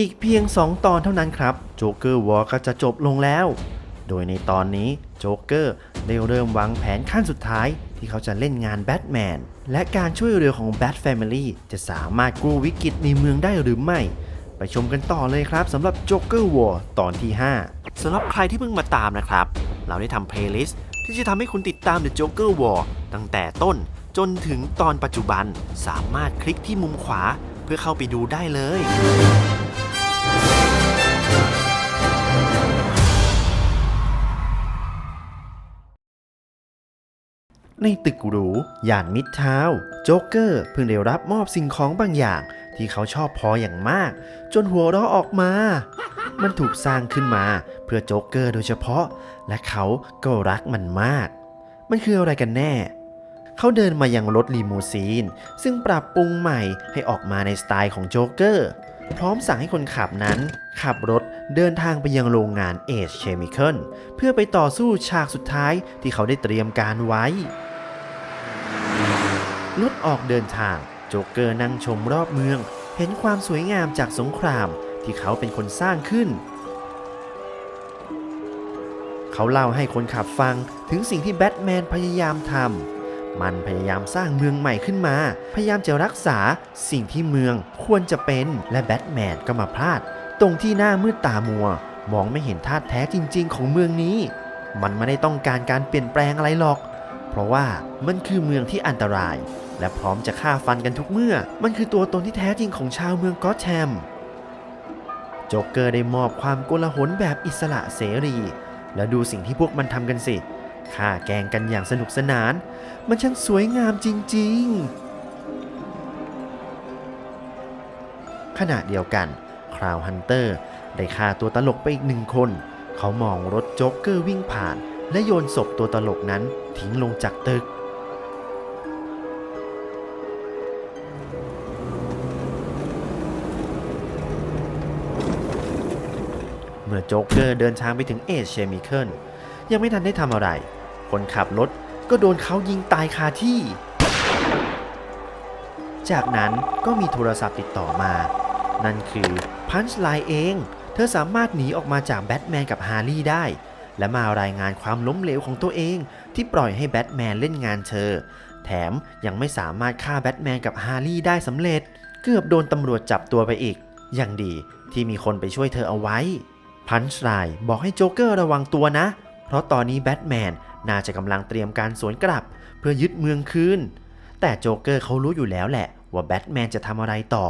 อีกเพียง 2 ตอนเท่านั้นครับโจ๊กเกอร์วอร์ก็จะจบลงแล้ว โดยในตอนนี้โจ๊กเกอร์ได้เริ่มวางแผนขั้นสุดท้ายที่เขาจะเล่นงานแบทแมนและการช่วยเหลือของแบทแฟมิลี่จะสามารถกู้วิกฤตในเมืองได้หรือไม่ ไปชมกันต่อเลยครับสำหรับ Joker War ตอนที่ 5สำหรับใครที่เพิ่งมาตามนะครับ เราได้ทำเพลย์ลิสต์ที่จะทำให้คุณติดตาม The Joker War ตั้งแต่ต้นจนถึงตอนปัจจุบันสามารถคลิกที่มุมขวา เพื่อเข้าไปดูได้เลย ในตึกหรูย่านมิดทาวโจ๊กเกอร์เพิ่งได้รับมอบสิ่งของบางอย่าง ที่เขาชอบพออย่างมาก จนหัวเราะออกมา มันถูกสร้างขึ้นมาเพื่อโจ๊กเกอร์โดยเฉพาะ และเขาก็รักมันมาก มันคืออะไรกันแน่ เขาเดินมายังรถลีมูซีน ซึ่งปรับปรุงใหม่ให้ออกมาในสไตล์ของโจ๊กเกอร์ พร้อมสั่งให้คนขับนั้น ขับรถเดินทางไปยังโรงงานเอชเคมีคอลเพื่อไปต่อสู้ฉากสุดท้ายที่เขาได้เตรียมการไว้ รถออกเดินทางโจ๊กเกอร์นั่งชมรอบเมือง เห็นความสวยงามจากสงครามที่เขาเป็นคนสร้างขึ้นเขาเล่าให้คนขับฟังถึงสิ่งที่แบทแมนพยายามทำ มันพยายามสร้างเมืองใหม่ขึ้นมา พยายามจะรักษาสิ่งที่เมืองควรจะเป็นและแบทแมนก็มาพลาด ตรงที่หน้ามืดตามัว มองไม่เห็นท่าแท้จริง ๆ ของเมืองนี้ มันไม่ได้ต้องการการเปลี่ยนแปลงอะไรหรอก เพราะว่ามันคือเมืองที่อันตราย และพร้อมจะฆ่าฟันกันทุกเมื่อ มันคือตัวตนที่แท้จริงของชาวเมืองก็อตแฮมโจ๊กเกอร์ได้มอบความโกลาหลแบบอิสระเสรี แล้วดูสิ่งที่พวกมันทำกันสิ ฆ่าแกงกันอย่างสนุกสนาน มันช่างสวยงามจริงๆ ขณะเดียวกันคราวฮันเตอร์ได้ฆ่าตัวตลกไปอีกหนึ่งคน เขามองรถโจ๊กเกอร์วิ่งผ่าน และโยนศพตัวตลกนั้นทิ้งลงจากตึกเมื่อโจ๊กเกอร์เดินทางไปถึงเอชเชมิเคิลยังไม่ทันได้ทำอะไร คนขับรถก็โดนเขายิงตายคาที่ จากนั้นก็มีโทรศัพท์ติดต่อมา นั่นคือพันช์ไลน์เอง เธอสามารถหนีออกมาจากแบทแมนกับฮาร์รี่ได้ และมารายงานความล้มเหลวของตัวเอง ที่ปล่อยให้แบทแมนเล่นงานเธอ แถมยังไม่สามารถฆ่าแบทแมนกับฮาร์รี่ได้สำเร็จ เกือบโดนตำรวจจับตัวไปอีก ยังดีที่มีคนไปช่วยเธอเอาไว้พันช์ไลน์บอกให้โจ๊กเกอร์ระวังตัวนะ เพราะตอนนี้แบทแมน น่าจะกำลังเตรียมการสวนกลับ เพื่อยึดเมืองคืน แต่โจ๊กเกอร์เขารู้อยู่แล้วแหละ ว่าแบทแมนจะทำอะไรต่อ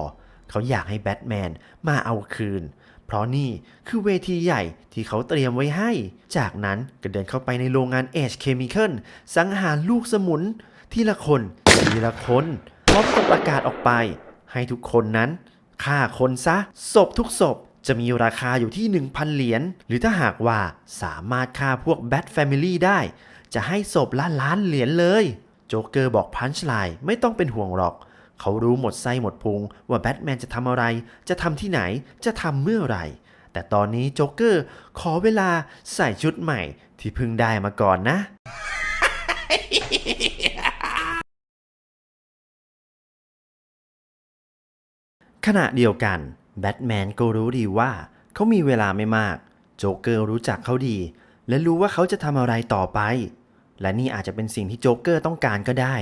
เขาอยากให้แบทแมนมาเอาคืน เพราะนี่คือเวทีใหญ่ที่เขาเตรียมไว้ให้ จากนั้นก็เดินเข้าไปในโรงงานเอชเคมีคอลสังหารลูกสมุน ทีละคนทีละคนพร้อมกับประกาศออกไป ให้ทุกคนนั้นฆ่าคนซะศพทุกศพ จะมีราคาอยู่ที่ 1,000 เหรียญ หรือถ้าหากว่าสามารถฆ่าพวกแบทแฟมิลี่ได้ จะให้ศพละล้านเหรียญเลย โจ๊กเกอร์บอกพันช์ไลน์ไม่ต้องเป็นห่วงหรอก เขารู้หมดไส้หมดพุงว่าแบทแมนจะทำอะไร จะทำที่ไหน จะทำเมื่อไหร่ แต่ตอนนี้โจ๊กเกอร์ขอเวลาใส่ชุดใหม่ที่เพิ่งได้มาก่อนนะขณะเดียวกัน แบทแมนก็รู้ดีว่าเขามีเวลาไม่มาก โจ๊กเกอร์รู้จักเขาดี และรู้ว่าเขาจะทำอะไรต่อไป และนี่อาจจะเป็นสิ่งที่โจ๊กเกอร์ต้องการก็ได้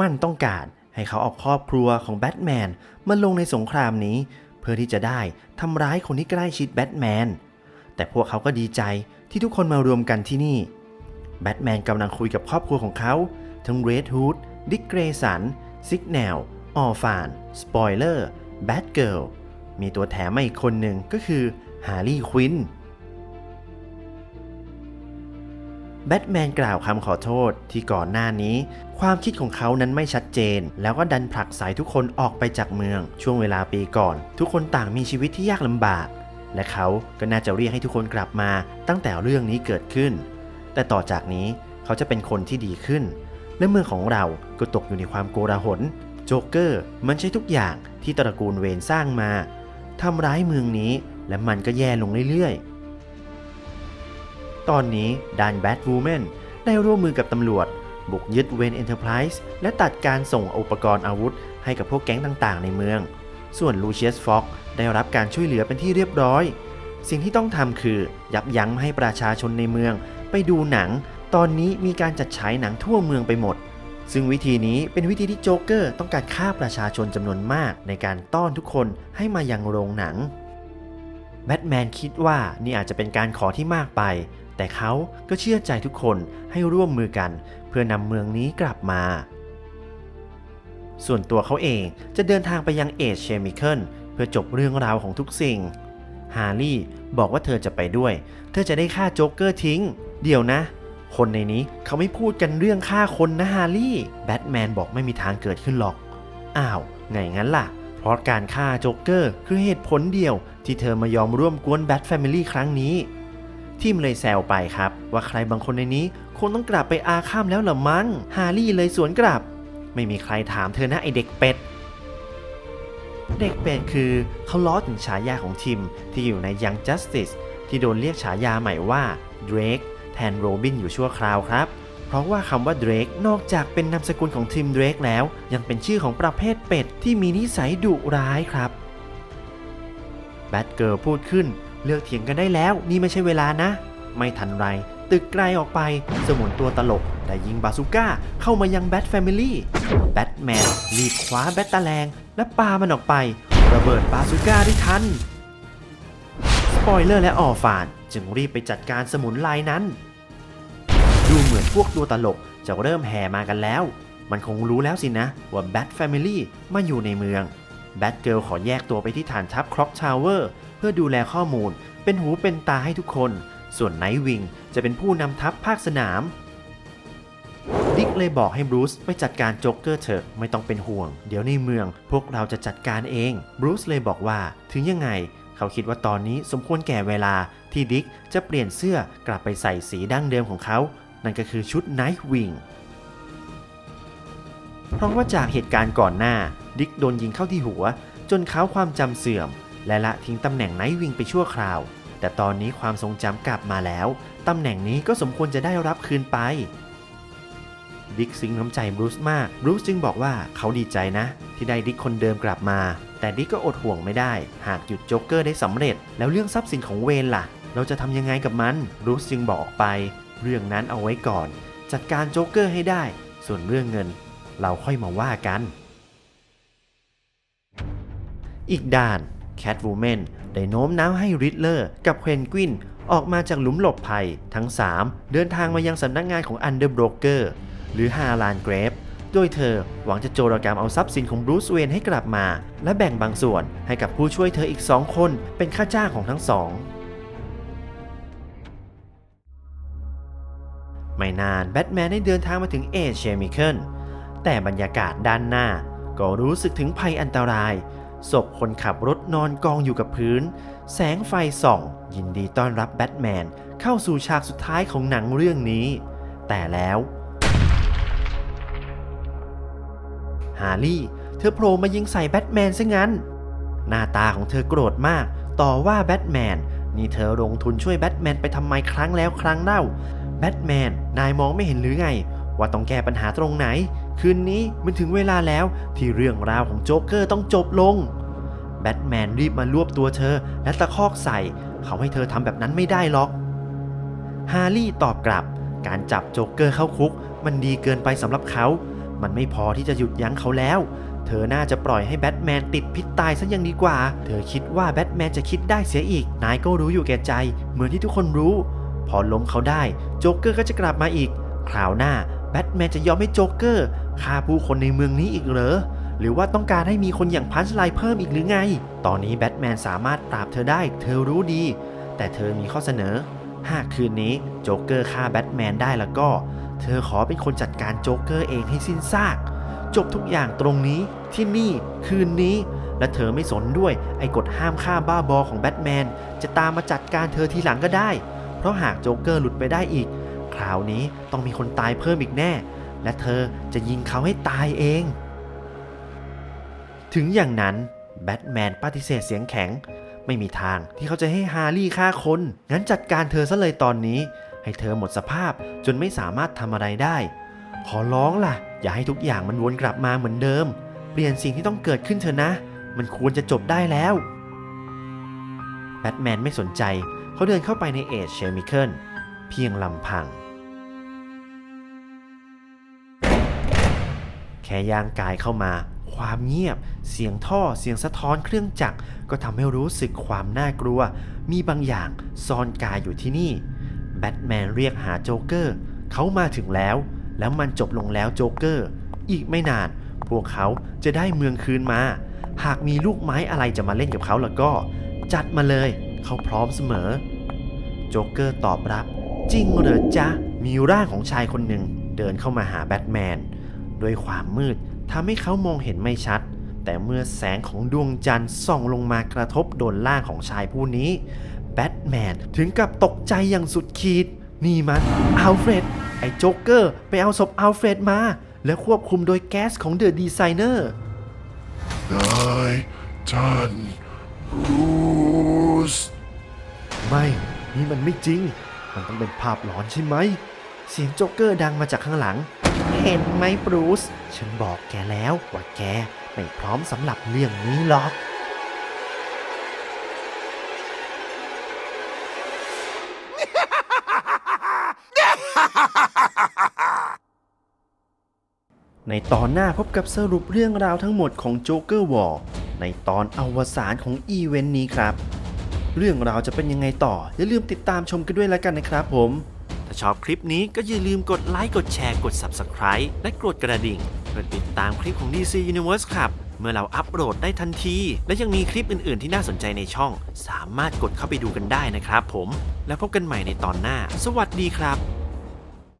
มันต้องการให้เขาเอาครอบครัวของแบทแมนมาลงในสงครามนี้ เพื่อที่จะได้ทำร้ายคนที่ใกล้ชิดแบทแมนแต่พวกเขาก็ดีใจที่ทุกคนมารวมกันที่นี่ แบทแมนกำลังคุยกับครอบครัวของเขา ทั้งเรดฮูดดิกเกรสันซิกแนลออฟานสปอยเลอร์แบทเกิล มีตัวแถมมาอีกคนหนึ่งก็คือฮาร์รี่ควินแบทแมนกล่าวคำขอโทษที่ก่อนหน้านี้ ความคิดของเขานั้นไม่ชัดเจน แล้วก็ดันผลักสายทุกคนออกไปจากเมือง ช่วงเวลาปีก่อน ทุกคนต่างมีชีวิตที่ยากลำบาก และเขาก็น่าจะเรียกให้ทุกคนกลับมาตั้งแต่เรื่องนี้เกิดขึ้น แต่ต่อจากนี้เขาจะเป็นคนที่ดีขึ้น และเมืองของเราก็ตกอยู่ในความโกลาหลโจ๊กเกอร์มันใช้ทุกอย่างที่ตระกูลเวนสร้างมา ทำร้ายเมืองนี้และมันก็แย่ลงเรื่อยๆ ตอนนี้ดานแบทวูแมนได้ร่วมมือกับตำรวจ บุกยึดเวนเอ็นเตอร์ไพรส์และตัดการส่งอุปกรณ์อาวุธ ให้กับพวกแก๊งต่างๆ ในเมือง ส่วนลูเชียสฟ็อกได้รับการช่วยเหลือเป็นที่เรียบร้อย สิ่งที่ต้องทำคือยับยั้งให้ประชาชนในเมือง ไปดูหนัง ตอนนี้มีการจัดฉายหนังทั่วเมืองไปหมด ซึ่งวิธีนี้เป็นวิธีที่โจ๊กเกอร์ต้องการฆ่าประชาชนจำนวนมากในการต้อนทุกคนให้มายังโรงหนัง แบทแมนคิดว่านี่อาจจะเป็นการขอที่มากไป แต่เขาก็เชื่อใจทุกคนให้ร่วมมือกัน เพื่อนำเมืองนี้กลับมา ส่วนตัวเขาเองจะเดินทางไปยังเอชเชมิเคิลเพื่อจบเรื่องราวของทุกสิ่ง ฮาร์ลี่บอกว่าเธอจะไปด้วย เธอจะได้ฆ่าโจ๊กเกอร์ทิ้ง เดี๋ยวนะ คนในนี้เขาไม่พูดกันเรื่องฆ่าคนนะฮาร์ลี่แบทแมนบอกไม่มีทางเกิดขึ้นหรอก อ้าวไงงั้นล่ะ เพราะการฆ่าโจ๊กเกอร์คือเหตุผลเดียว ที่เธอมายอมร่วมกวนแบทแฟมิลี่ครั้งนี้ ทีมเลยแซวไปครับ ว่าใครบางคนในนี้คงต้องกลับไปอาข้ามแล้วละมั้งฮาร์รี่เลยสวนกลับ ไม่มีใครถามเธอนะไอเด็กเป็ดเด็กเป็ดคือเขาล้อถึงฉายาของทีมที่อยู่ใน Young Justice ที่โดนเรียกฉายาใหม่ว่า Drake แทนโรบินอยู่ชั่วคราวครับ เพราะว่าคำว่า Drake นอกจากเป็นนามสกุลของทีม Drake แล้ว ยังเป็นชื่อของประเภทเป็ดที่มีนิสัยดุร้ายครับแบทเกิร์ลพูดขึ้น เลือกเถียงกันได้แล้วนี่ไม่ใช่เวลานะ ไม่ทันไร ตึกไกลออกไป สมุนตัวตลกได้ยิงบาซูก้าเข้ามายังแบทแฟมิลี่แบทแมนรีบคว้าแบตตาแลงและปามันออกไประเบิดบาซูก้าได้ทัน ปอยเลอร์และออฟานจึงรีบไปจัดการสมุนลายนั้น ดูเหมือนพวกตัวตลกจะเริ่มแห่มากันแล้ว มันคงรู้แล้วสินะว่าแบทแฟมิลี่มาอยู่ในเมืองแบทเกิลขอแยกตัวไปที่ฐานทัพคร็อกทาวเวอร์เพื่อดูแลข้อมูล เป็นหูเป็นตาให้ทุกคน ส่วนไนท์วิงจะเป็นผู้นำทัพภาคสนาม ดิกเลยบอกให้บรูซไปจัดการโจ๊กเกอร์เถอะไม่ต้องเป็นห่วง เดี๋ยวในเมืองพวกเราจะจัดการเองบรูซเลยบอกว่าถึงยังไง เขาคิดว่าตอนนี้สมควรแก่เวลาที่ดิกจะเปลี่ยนเสื้อกลับไปใส่สีดั้งเดิมของเขา นั่นก็คือชุดไนท์วิงเพราะว่าจากเหตุการณ์ก่อนหน้า ดิกโดนยิงเข้าที่หัว จนเขาความจำเสื่อม และละทิ้งตำแหน่งไนท์วิงไปชั่วคราว แต่ตอนนี้ความทรงจำกลับมาแล้ว ตำแหน่งนี้ก็สมควรจะได้รับคืนไป ดิกซึ้งน้ำใจบรูซมากบรูซจึงบอกว่าเขาดีใจนะ ที่ได้ดิกคนเดิมกลับมา แต่ดิกก็อดห่วงไม่ได้ หากหยุดโจ๊กเกอร์ได้สำเร็จ แล้วเรื่องทรัพย์สินของเวนล่ะ เราจะทำยังไงกับมันบรูซจึงบอกออกไป เรื่องนั้นเอาไว้ก่อน จัดการโจ๊กเกอร์ให้ได้ ส่วนเรื่องเงิน เราค่อยมาว่ากัน อีกด้านแคทวูแมนได้โน้มน้าวให้ริดเลอร์กับเพนกวินออกมาจากหลุมหลบภัย ทั้ง 3 เดินทางมายังสำนักงานของอันเดอร์บรกเกอร์ หรือฮาลานเกรฟโดยเธอหวังจะโจรกรรมเอาทรัพย์สินของบรูซเวนให้กลับมา และแบ่งบางส่วนให้กับผู้ช่วยเธออีก2คนเป็นค่าจ้างของทั้งสอง ไม่นานแบทแมนได้เดินทางมาถึงเอชเชมิเคิลแต่บรรยากาศด้านหน้า ก็รู้สึกถึงภัยอันตรายศพคนขับรถนอนกองอยู่กับพื้น แสงไฟส่อง ยินดีต้อนรับแบทแมนเข้าสู่ฉากสุดท้ายของหนังเรื่องนี้ แต่แล้ว ฮาร์ลี่ เธอโผล่มายิงใส่แบทแมนซะงั้น หน้าตาของเธอโกรธมาก ต่อว่าแบทแมน นี่เธอลงทุนช่วยแบทแมนไปทำไมครั้งแล้วครั้งเล่า แบทแมน นายมองไม่เห็นหรือไง ว่าต้องแก้ปัญหาตรงไหน คืนนี้มันถึงเวลาแล้วที่เรื่องราวของโจ๊กเกอร์ต้องจบลง แบทแมนรีบมารวบตัวเธอและตะคอกใส่ เขาให้เธอทำแบบนั้นไม่ได้หรอก ฮาร์รี่ตอบกลับ การจับโจ๊กเกอร์เข้าคุก มันดีเกินไปสำหรับเขา มันไม่พอที่จะหยุดยั้งเขาแล้ว เธอน่าจะปล่อยให้แบทแมนติดพิษตายซะยังดีกว่า เธอคิดว่าแบทแมนจะคิดได้เสียอีก นายก็รู้อยู่แก่ใจ เหมือนที่ทุกคนรู้ พอล้มเขาได้ โจ๊กเกอร์ก็จะกลับมาอีก คราวหน้าแบทแมนจะยอมให้โจ๊กเกอร์ฆ่าผู้คนในเมืองนี้อีกเหรอ หรือว่าต้องการให้มีคนอย่างพันช์ไลเพิ่มอีกหรือไง ตอนนี้แบทแมนสามารถปราบเธอได้ เธอรู้ดี แต่เธอมีข้อเสนอ หากคืนนี้โจ๊กเกอร์ฆ่าแบทแมนได้แล้วก็ เธอขอเป็นคนจัดการโจ๊กเกอร์เองให้สิ้นซาก จบทุกอย่างตรงนี้ที่นี่คืนนี้ และเธอไม่สนด้วยไอ้กฎห้ามฆ่าบ้าบอของแบทแมน จะตามมาจัดการเธอทีหลังก็ได้ เพราะหากโจ๊กเกอร์หลุดไปได้อีก คราวนี้ต้องมีคนตายเพิ่มอีกแน่ และเธอจะยิงเขาให้ตายเอง ถึงอย่างนั้นแบทแมนปฏิเสธเสียงแข็ง ไม่มีทางที่เขาจะให้ฮาร์รี่ฆ่าคน งั้นจัดการเธอซะเลยตอนนี้ ให้เธอหมดสภาพจนไม่สามารถทำอะไรได้ ขอร้องล่ะ อย่าให้ทุกอย่างมันวนกลับมาเหมือนเดิม เปลี่ยนสิ่งที่ต้องเกิดขึ้นเถอะนะ มันควรจะจบได้แล้วแบทแมนไม่สนใจ เขาเดินเข้าไปในเอจเชมิเคิลเพียงลำพัง แค่ย่างกายเข้ามา ความเงียบ เสียงท่อเสียงสะท้อนเครื่องจักรก็ทำให้รู้สึกความน่ากลัว มีบางอย่างซ่อนกายอยู่ที่นี่ แบทแมนเรียกหาโจ๊กเกอร์เขามาถึงแล้ว แล้วมันจบลงแล้วโจ๊กเกอร์ อีกไม่นาน พวกเขาจะได้เมืองคืนมา หากมีลูกไม้อะไรจะมาเล่นกับเขาแล้วก็ จัดมาเลยเขาพร้อมเสมอ โจ๊กเกอร์ตอบรับ จริงเหรอจ๊ะ มีร่างของชายคนหนึ่งเดินเข้ามาหาแบทแมนด้วยความมืดทำให้เขามองเห็นไม่ชัด แต่เมื่อแสงของดวงจันทร์ส่องลงมากระทบโดนร่างของชายผู้นี้ แมนถึงกับตกใจอย่างสุดขีด นี่มันอัลเฟรด ไอ้โจ๊กเกอร์ไปเอาศพอัลเฟรดมา และควบคุมโดยแก๊สของเดอะดีไซเนอร์นายท่านรูสไม่ นี่มันไม่จริง มันต้องเป็นภาพหลอนใช่ไหม เสียงโจ๊กเกอร์ดังมาจากข้างหลัง เห็นไหมบรูซฉันบอกแกแล้วว่าแกไม่พร้อมสำหรับเรื่องนี้หรอก ในตอนหน้าพบกับสรุปเรื่องราวทั้งหมดของโจ๊กเกอร์วอลในตอนอวสานของอีเวนต์นี้ครับ เรื่องราวจะเป็นยังไงต่อ อย่าลืมติดตามชมกันด้วยแล้วกันนะครับผม ถ้าชอบคลิปนี้ก็อย่าลืมกดไลค์กดแชร์กด Subscribe และกดกระดิ่งเพื่อติดตามคลิปของ DC Universe ครับ เมื่อเราอัปโหลดได้ทันที และยังมีคลิปอื่น ๆ ที่น่าสนใจในช่อง สามารถกดเข้าไปดูกันได้นะครับผม แล้วพบกันใหม่ในตอนหน้า สวัสดีครับ